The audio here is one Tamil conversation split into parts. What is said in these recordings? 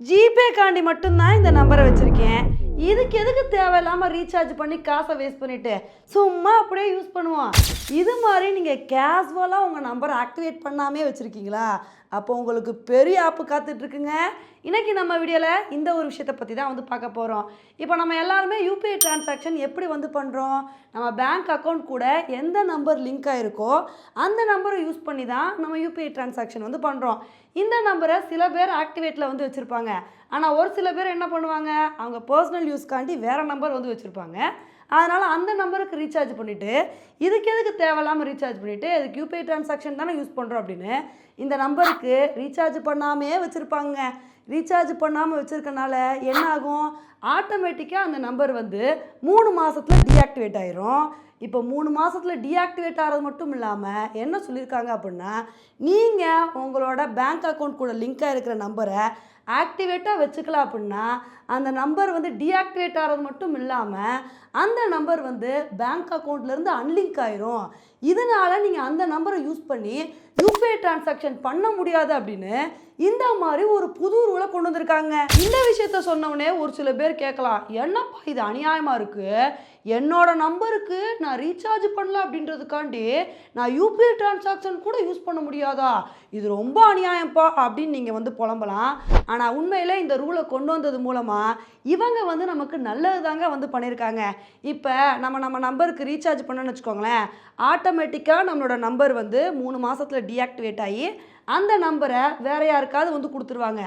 ஜிபே காண்டி மட்டும்தான் இந்த நம்பரை வச்சுருக்கேன். இதுக்கு எதுக்கு தேவையில்லாமல் ரீசார்ஜ் பண்ணி காசை வேஸ்ட் பண்ணிவிட்டு சும்மா அப்படியே யூஸ் பண்ணுவோம். இது மாதிரி நீங்கள் கேஷுவலாக உங்கள் நம்பரை ஆக்டிவேட் பண்ணாமே வச்சுருக்கீங்களா? அப்போ உங்களுக்கு பெரிய ஆப்பு காத்துட்ருக்குங்க இன்றைக்கி நம்ம வீடியோவில் இந்த ஒரு விஷயத்தை பற்றி தான் வந்து பார்க்க போகிறோம் இப்போ நம்ம எல்லாருமே யூபிஐ டிரான்சாக்ஷன் எப்படி வந்து பண்ணுறோம் நம்ம பேங்க் அக்கௌண்ட் கூட எந்த நம்பர் லிங்க் ஆகிருக்கோ அந்த நம்பரை யூஸ் பண்ணி தான் நம்ம யூபிஐ டிரான்சாக்ஷன் வந்து பண்ணுறோம் இந்த நம்பரை சில பேர் ஆக்டிவேட்டில் வந்து வச்சுருப்பாங்க. ஆனால் ஒரு சில பேர் என்ன பண்ணுவாங்க? அவங்க பர்சனல் யூஸ்க்காண்டி வேறு நம்பர் வந்து வச்சுருப்பாங்க. அதனால் அந்த நம்பருக்கு ரீசார்ஜ் பண்ணிவிட்டு இதுக்கு எதுக்கு தேவையில்லாமல் ரீசார்ஜ் பண்ணிவிட்டு இதுக்கு யூபிஐ டிரான்சாக்ஷன் தானே யூஸ் பண்ணுறோம் அப்படின்னு இந்த நம்பருக்கு ரீசார்ஜ் பண்ணாமே வச்சுருப்பாங்க. ரீசார்ஜ் பண்ணாமல் வச்சுருக்கனால என்ன ஆகும் ஆட்டோமேட்டிக்காக அந்த நம்பர் வந்து மூணு மாதத்தில் டீஆக்டிவேட் ஆயிரும். இப்போ மூணு மாதத்தில் டீஆக்டிவேட் ஆகிறது மட்டும் இல்லாமல் என்ன சொல்லியிருக்காங்க அப்படின்னா நீங்கள் உங்களோட பேங்க் அக்கௌண்ட் கூட லிங்காக இருக்கிற நம்பரை ஆக்டிவேட்டாக வச்சுக்கலாம் அப்படின்னா அந்த நம்பர் வந்து டீஆக்டிவேட் ஆகிறது மட்டும் இல்லாமல் அந்த நம்பர் வந்து பேங்க் அக்கௌண்ட்லேருந்து அன்லிங்க் ஆயிரும். இதனால் நீங்கள் அந்த நம்பரை யூஸ் பண்ணி யூபிஐ டிரான்சாக்ஷன் பண்ண முடியாது அப்படின்னு இந்த மாதிரி ஒரு புது ரூலை கொண்டு வந்திருக்காங்க. இந்த விஷயத்த சொன்னவனே ஒரு சில பேர் கேட்கலாம் என்னப்பா இது அநியாயமாக இருக்குது என்னோட நம்பருக்கு நான் ரீசார்ஜ் பண்ணல அப்படின்றதுக்காண்டி நான் யூபிஐ டிரான்சாக்ஷன் கூட யூஸ் பண்ண முடியாதா? இது ரொம்ப அநியாயம்ப்பா அப்படின்னு நீங்கள் வந்து புலம்பலாம். ஆனால் உண்மையில் இந்த ரூலை கொண்டு வந்தது மூலமாக இவங்க வந்து நமக்கு நல்லது தாங்க வந்து பண்ணியிருக்காங்க. இப்போ நம்ம நம்ம நம்பருக்கு ரீசார்ஜ் பண்ணணும்னு வச்சுக்கோங்களேன் ஆட்டோமேட்டிக்காக நம்மளோட நம்பர் வந்து மூணு மாதத்தில் டீஆக்டிவேட் ஆகி அந்த நம்பரை வேறு யாருக்காவது வந்து கொடுத்துருவாங்க.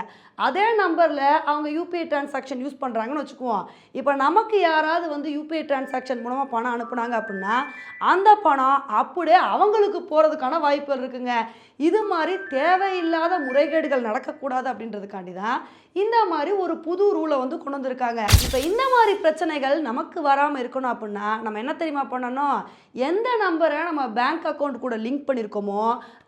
அதே நம்பரில் அவங்க யூபிஐ டிரான்சாக்ஷன் யூஸ் பண்ணுறாங்கன்னு வச்சுக்குவோம். இப்போ நமக்கு யாராவது வந்து யூபிஐ டிரான்சாக்ஷன் மூலமாக பணம் அனுப்புனாங்க அப்படின்னா அந்த பணம் அப்படியே அவங்களுக்கு போகிறதுக்கான வாய்ப்புகள் இருக்குங்க. இது மாதிரி தேவையில்லாத முறைகேடுகள் நடக்கக்கூடாது அப்படின்றதுக்காண்டி தான் இந்த மாதிரி ஒரு புது ரூலை வந்து கொண்டு வந்திருக்காங்க. இப்போ இந்த மாதிரி பிரச்சனைகள் நமக்கு வராமல் இருக்கணும் அப்படின்னா நம்ம என்ன தெரியுமா பண்ணணும்? எந்த நம்பரை நம்ம பேங்க் அக்கௌண்ட் கூட லிங்க் பண்ணியிருக்கோமோ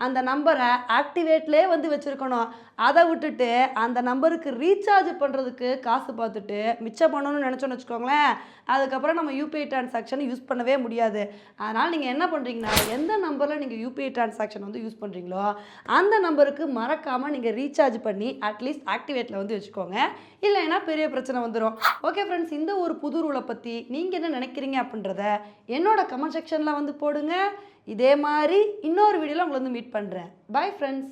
அந்த நம்பரை ஆக்டிவ் ஆக்டிவேட்லேயே வந்து வச்சுருக்கணும். அதை விட்டுட்டு அந்த நம்பருக்கு ரீசார்ஜ் பண்ணுறதுக்கு காசு பார்த்துட்டு மிச்சம் பண்ணணும்னு நினச்சோன்னு வச்சுக்கோங்களேன் அதுக்கப்புறம் நம்ம யூபிஐ டிரான்சாக்ஷன் யூஸ் பண்ணவே முடியாது. அதனால் நீங்கள் என்ன பண்ணுறீங்கன்னா எந்த நம்பரில் நீங்கள் யூபிஐ டிரான்சாக்ஷன் வந்து யூஸ் பண்ணுறீங்களோ அந்த நம்பருக்கு மறக்காமல் நீங்கள் ரீசார்ஜ் பண்ணி அட்லீஸ்ட் ஆக்டிவேட்டில் வந்து வச்சுக்கோங்க. இல்லைன்னா பெரிய பிரச்சனை வந்துடும் ஓகே ஃப்ரெண்ட்ஸ் இந்த ஒரு புது ரூலை பற்றி நீங்கள் என்ன நினைக்கிறீங்க அப்படின்றத என்னோட கமெண்ட் செக்ஷனில் வந்து போடுங்க. இதே மாதிரி இன்னொரு வீடியோவில் உங்களை வந்து மீட் பண்ணுறேன் பாய் ஃப்ரெண்ட்ஸ்